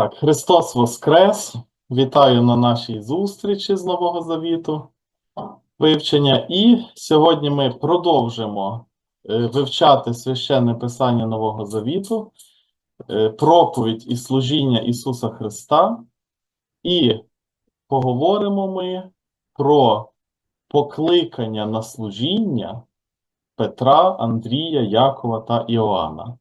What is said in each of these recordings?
Так, Христос Воскрес! Вітаю на нашій зустрічі з Нового Завіту вивчення. І сьогодні ми продовжимо е, вивчати священне Писання Нового Завіту, е, проповідь і служіння Ісуса Христа. І поговоримо ми про покликання на служіння Петра, Андрія, Якова та Іоанна.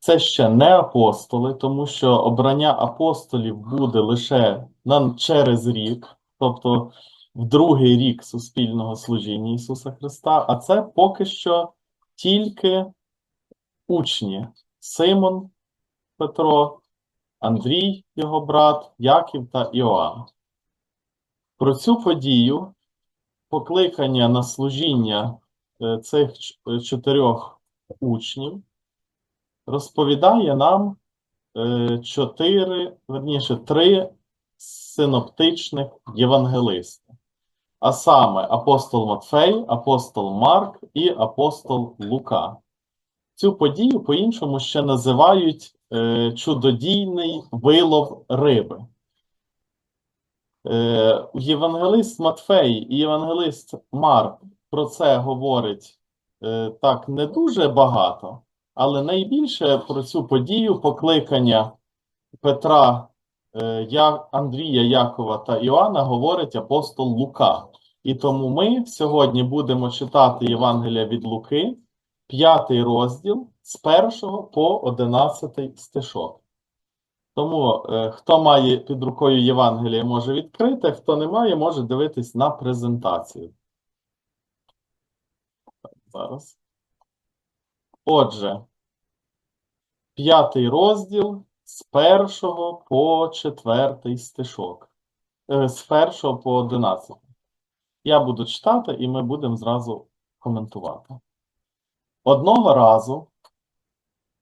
Це ще не апостоли, тому що обрання апостолів буде лише на, через рік, тобто в другий рік суспільного служіння Ісуса Христа, а це поки що тільки учні Симон Петро, Андрій, його брат, Яків та Іоанн. Про цю подію, покликання на служіння е, цих чотирьох учнів розповідає нам е, чотири, верніше, три синоптичних євангелисти. А саме апостол Матфей, апостол Марк і апостол Лука. Цю подію по-іншому ще називають е, чудодійний вилов риби. Е, Євангелист Матфей і Євангелист Марк про це говорить так не дуже багато. Але найбільше про цю подію покликання Петра, е, Андрія, Якова та Іоанна говорить апостол Лука. І тому ми сьогодні будемо читати Євангелія від Луки, п'ятий розділ з 1 по 11 стишок. Тому е, хто має під рукою Євангеліє, може відкрити, хто не має, може дивитись на презентацію. Зараз. Отже, п'ятий розділ з першого по четвертий стишок. Е, З першого по одинадцятий. Я буду читати, і ми будемо зразу коментувати. Одного разу,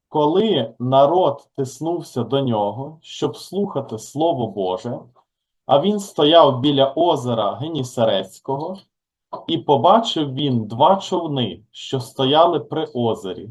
коли народ тиснувся до нього, щоб слухати Слово Боже, а він стояв біля озера Генісарецького, і побачив він два човни, що стояли при озері,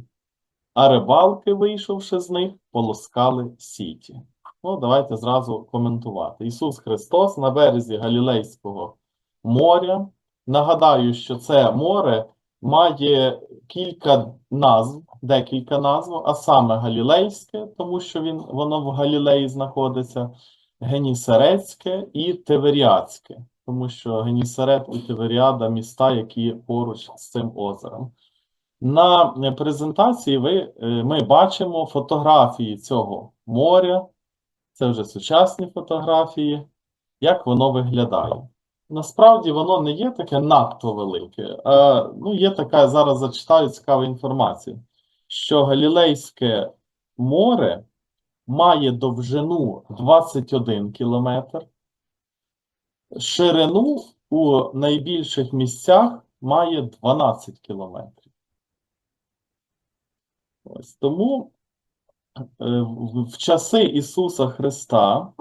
а рибалки, вийшовши з них, полоскали сіті. Ну, давайте зразу коментувати. Ісус Христос на березі Галілейського моря. Нагадаю, що це море має кілька назв, декілька назв, а саме Галілейське, тому що він, воно в Галілеї знаходиться, Генісарецьке і Тиверіадське, тому що Генісарет і Тиверіада міста, які поруч з цим озером. На е, презентації ви, е, ми бачимо фотографії цього моря. Це вже сучасні фотографії, як воно виглядає. Насправді воно не є таке надто велике. А, ну, є така, зараз зачитаю цікаву інформацію, що Галілейське море має довжину 21 кілометр, ширину у найбільших місцях має 12 кілометрів. Ось тому е, в часи Ісуса Христа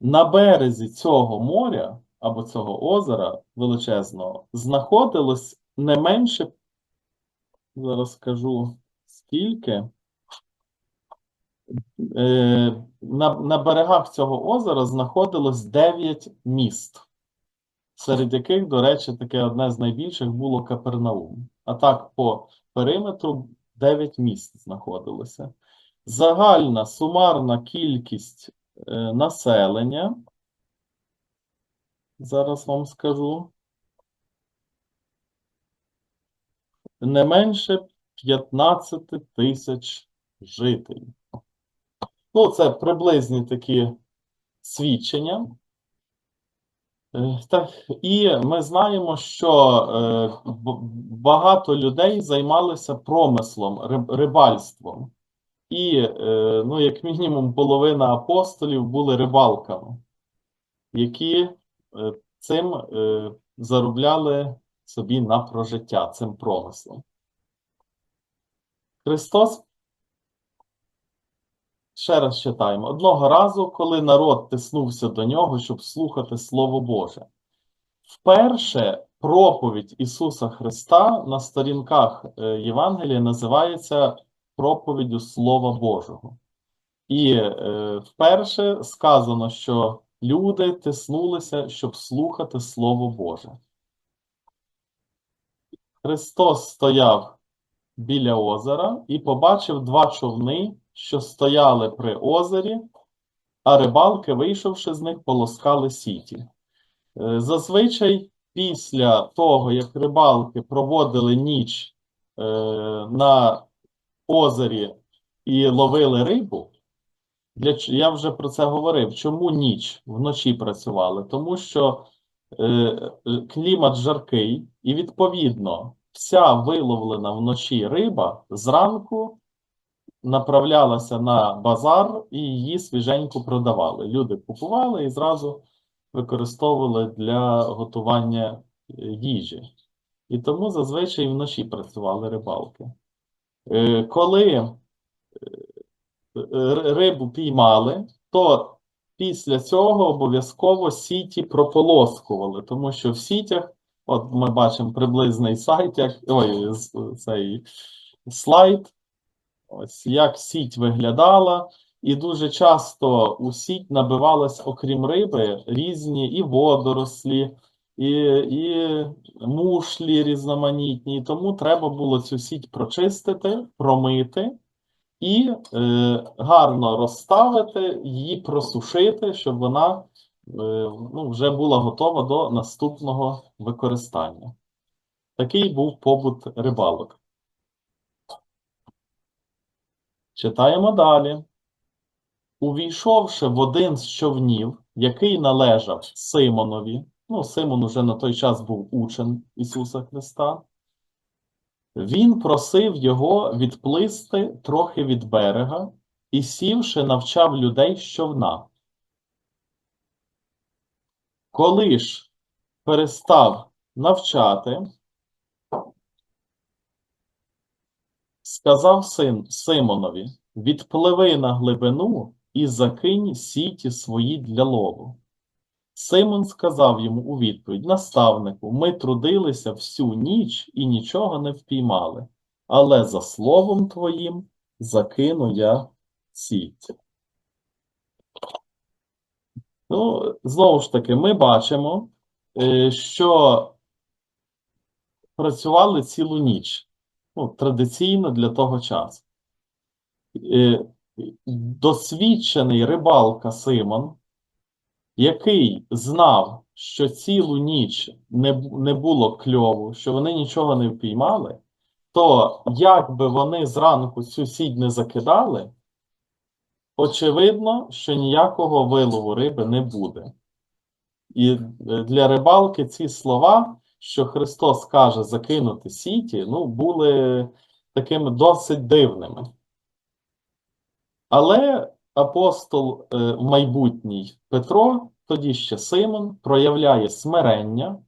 на березі цього моря або цього озера величезного знаходилось не менше, зараз скажу скільки. Е, На, на берегах цього озера знаходилось 9 міст, серед яких, до речі, таке одне з найбільших було Капернаум. А так, по периметру 9 міст знаходилося. Загальна сумарна кількість е, населення, зараз вам скажу, не менше 15 тисяч жителів. Ну, це приблизні такі свідчення. Е, Так, і ми знаємо, що е, багато людей займалися промислом, рибальством. І, е, ну, як мінімум, половина апостолів були рибалками, які цим заробляли собі на прожиття, цим промислом. Христос Ще раз читаємо. Одного разу, коли народ тиснувся до нього, щоб слухати Слово Боже. Вперше проповідь Ісуса Христа на сторінках е, Євангелія називається проповіддю Слова Божого. І е, вперше сказано, що люди тиснулися, щоб слухати Слово Боже. Христос стояв біля озера і побачив два човни, що стояли при озері, а рибалки, вийшовши з них, полоскали сіті. Е, Зазвичай після того, як рибалки проводили ніч е, на озері і ловили рибу, для, я вже про це говорив. Чому ніч вночі працювали? Тому що е, клімат жаркий, і відповідно вся виловлена вночі риба зранку направлялася на базар і її свіженько продавали. Люди купували і зразу використовували для готування е, їжі. І тому зазвичай вночі працювали рибалки. Е, Коли е, рибу піймали, то після цього обов'язково сіті прополоскували, тому що в сітях, от ми бачимо приблизний сайт, як, ой, цей слайд, ось як сіть виглядала, і дуже часто у сіть набивалось, окрім риби, різні і водорослі, і, і мушлі різноманітні. Тому треба було цю сіть прочистити, промити і е, гарно розставити, її просушити, щоб вона е, ну, вже була готова до наступного використання. Такий був побут рибалок. Читаємо далі. Увійшовши в один з човнів, який належав Симонові, ну, Симон уже на той час був учень Ісуса Христа, він просив його відплисти трохи від берега і, сівши, навчав людей з човна. Коли ж перестав навчати, сказав син Симонові: Відпливи на глибину і закинь сіті свої для лову. Симон сказав йому у відповідь: Наставнику, ми трудилися всю ніч і нічого не впіймали, але за словом твоїм закину я сіть. Ну, знову ж таки, ми бачимо, е, що працювали цілу ніч. Ну, традиційно для того часу. Е, Досвідчений рибалка Симон, який знав, що цілу ніч не, не було кльову, що вони нічого не впіймали, то як би вони зранку цю сідь не закидали, очевидно, що ніякого вилову риби не буде. І е, для рибалки ці слова, що Христос каже закинути сіті, ну, були такими досить дивними. Але апостол е, майбутній Петро, тоді ще Симон, проявляє смирення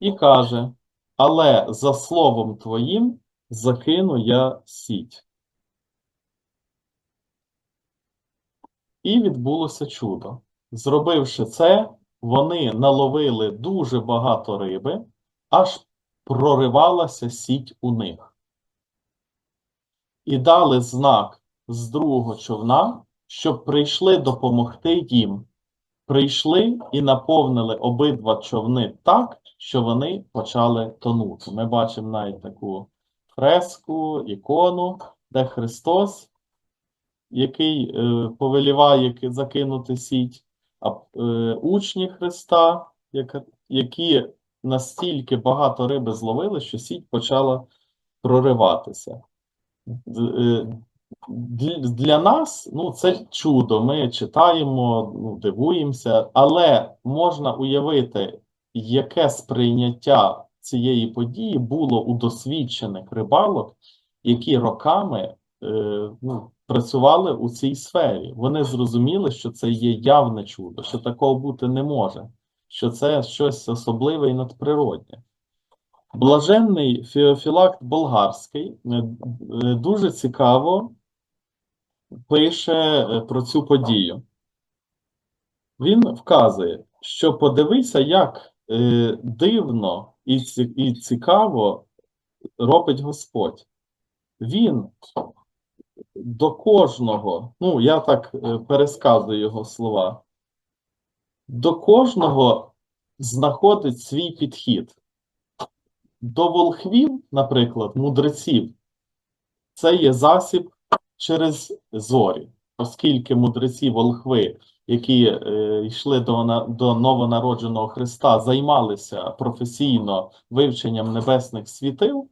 і каже: Але за словом твоїм закину я сіть. І відбулося чудо. Зробивши це, вони наловили дуже багато риби, аж проривалася сіть у них. І дали знак з другого човна, щоб прийшли допомогти їм. Прийшли і наповнили обидва човни так, що вони почали тонути. Ми бачимо навіть таку фреску, ікону, де Христос, який е, повеліває закинути сіть, учні Христа, які настільки багато риби зловили, що сіть почала прориватися. Е, Для, нас ну, це чудо. Ми читаємо, ну, дивуємося, але можна уявити, яке сприйняття цієї події було у досвідчених рибалок, які роками е, ну, працювали у цій сфері. Вони зрозуміли, що це є явне чудо, що такого бути не може, що це щось особливе і надприродне. Блаженний Феофілакт Болгарський е, е, дуже цікаво пише е, про цю подію. Він вказує, що подивися, як е, дивно і цікаво робить Господь. Він до кожного, ну, я так е, пересказую його слова, до кожного знаходить свій підхід. До волхвів, наприклад, мудреців, це є засіб через зорі, оскільки мудреці волхви, які е, йшли до, до новонародженого Христа, займалися професійно вивченням небесних світил,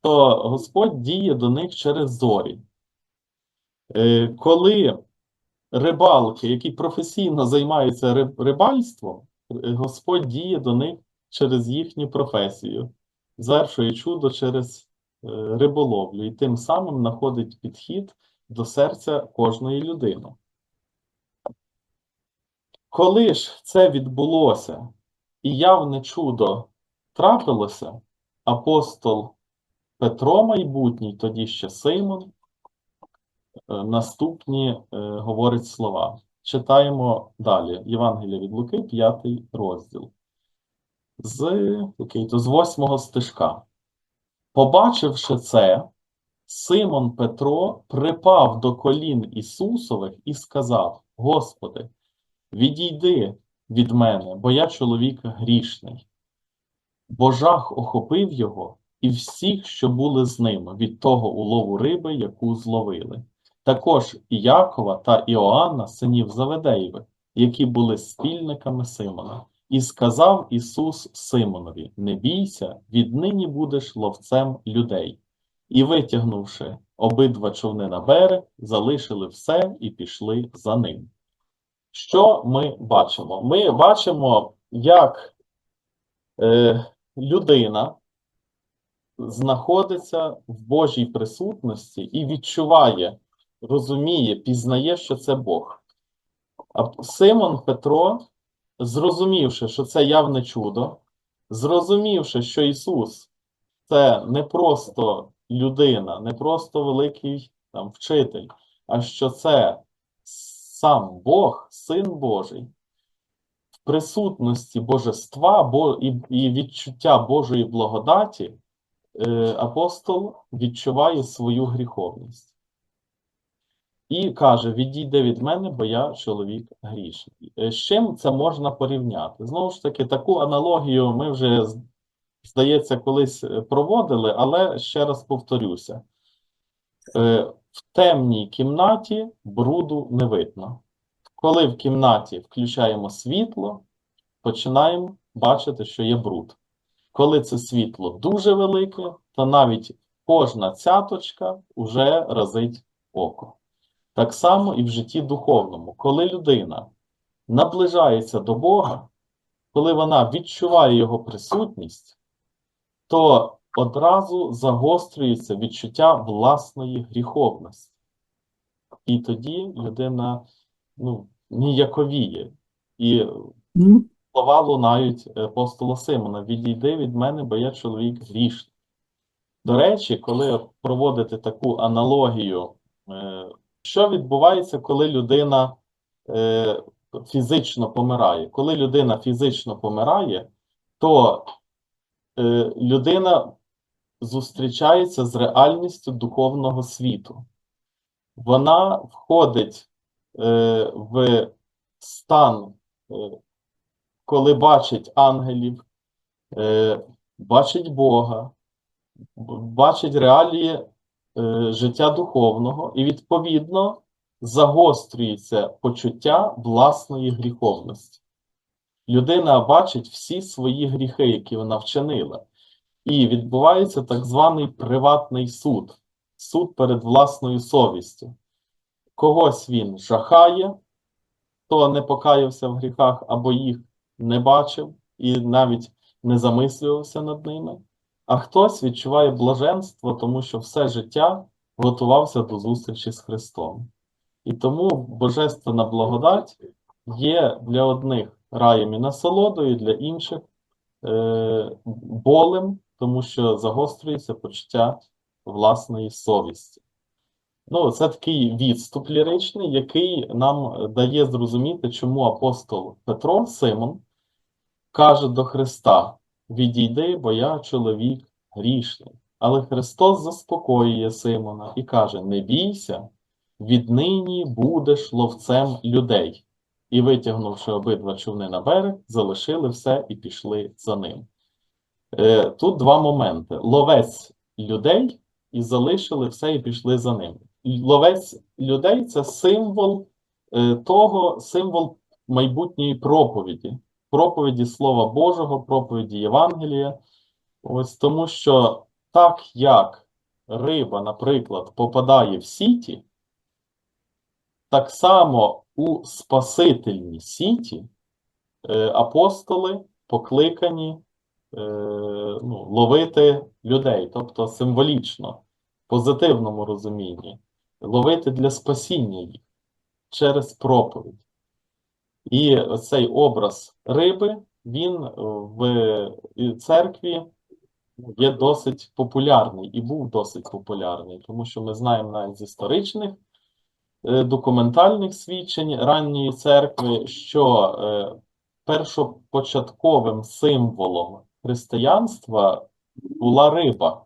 то Господь діє до них через зорі. Е, коли рибалки, які професійно займаються рибальством, е, Господь діє до них через їхню професію, звершує чудо через е, риболовлю і тим самим знаходить підхід до серця кожної людини. Коли ж це відбулося і явне чудо трапилося, апостол Петро майбутній, тоді ще Симон, наступні е, говорить слова. Читаємо далі. Євангелія від Луки, 5 розділ. З, який то, з 8 стишка. Побачивши це, Симон Петро припав до колін Ісусових і сказав: Господи, відійди від мене, бо я чоловік грішний. Бо жах охопив його і всіх, що були з ним, від того улову риби, яку зловили. Також Якова та Іоанна, синів Заведеєвих, які були спільниками Симона. І сказав Ісус Симонові: Не бійся, віднині будеш ловцем людей. І, витягнувши обидва човни на берег, залишили все і пішли за ним. Що ми бачимо? Ми бачимо, як е, людина знаходиться в Божій присутності і відчуває, розуміє, пізнає, що це Бог. А Симон Петро, зрозумівши, що це явне чудо, зрозумівши, що Ісус це не просто людина, не просто великий там, вчитель, а що це сам Бог, Син Божий, в присутності божества бо, і, і відчуття Божої благодаті, е, апостол відчуває свою гріховність. І каже: Відійди від мене, бо я чоловік грішний. Е, З чим це можна порівняти? Знову ж таки, таку аналогію ми вже, здається, колись е, проводили, але ще раз повторюся: Е, в темній кімнаті бруду не видно. Коли в кімнаті включаємо світло, починаємо бачити, що є бруд. Коли це світло дуже велике, то навіть кожна цяточка вже разить око. Так само і в житті духовному. Коли людина наближається до Бога, коли вона відчуває Його присутність, то одразу загострюється відчуття власної гріховності. І тоді людина ну, ніяковіє. І слова лунають апостола Симона: Відійди від мене, бо я чоловік грішний. До речі, коли проводити таку аналогію, е, що відбувається, коли людина е, фізично помирає? Коли людина фізично помирає, то е, людина зустрічається з реальністю духовного світу. Вона входить е, в стан, е, коли бачить ангелів, е, бачить Бога, бачить реалії е, життя духовного, і відповідно загострюється почуття власної гріховності. Людина бачить всі свої гріхи, які вона вчинила, і відбувається так званий приватний суд, суд перед власною совістю. Когось він жахає, хто не покаявся в гріхах або їх не бачив і навіть не замислювався над ними, а хтось відчуває блаженство, тому що все життя готувався до зустрічі з Христом. І тому божественна благодать є для одних раєм і насолодою, для інших е, болем, тому що загострюється почуття власної совісті. Ну, це такий відступ ліричний, який нам дає зрозуміти, чому апостол Петро Симон каже до Христа: Відійди, бо я чоловік грішний. Але Христос заспокоює Симона і каже: Не бійся, віднині будеш ловцем людей. І, витягнувши обидва човни на берег, залишили все і пішли за ним. Е, Тут два моменти: ловець людей і залишили все і пішли за ним. Ловець людей це символ е, того, символ майбутньої проповіді, проповіді Слова Божого, проповіді Євангелія. Ось тому що так як риба, наприклад, попадає в сіті, так само у спасительній сіті е, апостоли покликані е, ну, ловити людей, тобто символічно, в позитивному розумінні, ловити для спасіння їх через проповідь. І цей образ риби, він в церкві є досить популярний і був досить популярний, тому що ми знаємо навіть з історичних е, документальних свідчень ранньої церкви, що е, першопочатковим символом християнства була риба.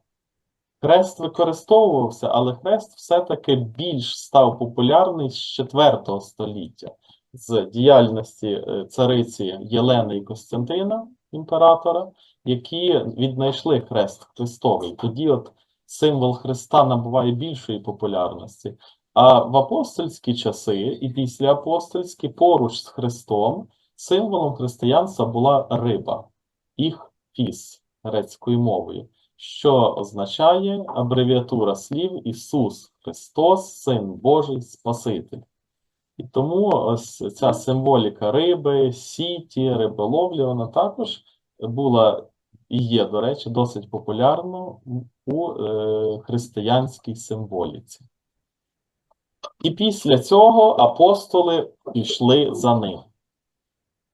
Хрест використовувався, але хрест все-таки більш став популярний з 4 століття з діяльності е, цариці Єлени і Костянтина, імператора, які віднайшли хрест Христовий. Тоді от символ Христа набуває більшої популярності. А в апостольські часи і після апостольські поруч з Христом символом християнства була риба, їх фіс грецькою мовою, що означає абревіатура слів Ісус Христос, Син Божий, Спаситель. І тому ось ця символіка риби, сіті, риболовлі, вона також була і є, до речі, досить популярною у е, християнській символіці. І після цього апостоли пішли за ним.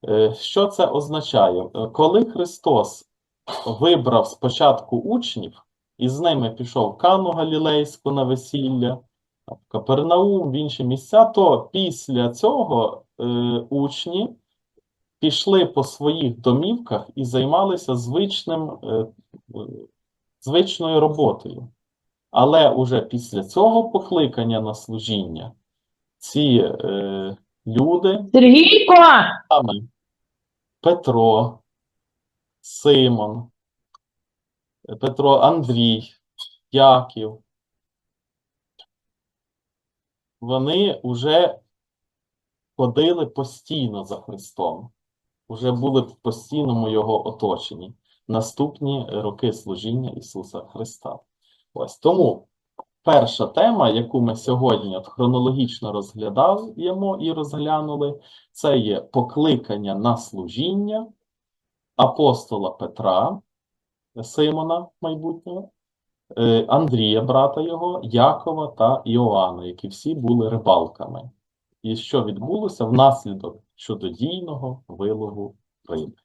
Е, Що це означає? Е, Коли Христос вибрав спочатку учнів і з ними пішов Кану Галілейську на весілля, в Капернаум, в інші місця, то після цього е, учні пішли по своїх домівках і займалися звичним, е, е, звичною роботою. Але уже після цього покликання на служіння ці е, люди, Сергійко! Петро, Симон, Петро Андрій, Яків, вони вже ходили постійно за Христом, вже були в постійному Його оточенні наступні роки служіння Ісуса Христа. Ось тому перша тема, яку ми сьогодні хронологічно розглядаємо і розглянули, це є покликання на служіння апостола Петра, Симона майбутнього, Андрія, брата його, Якова та Іоанна, які всі були рибалками. І що відбулося внаслідок чудодійного вилову риби.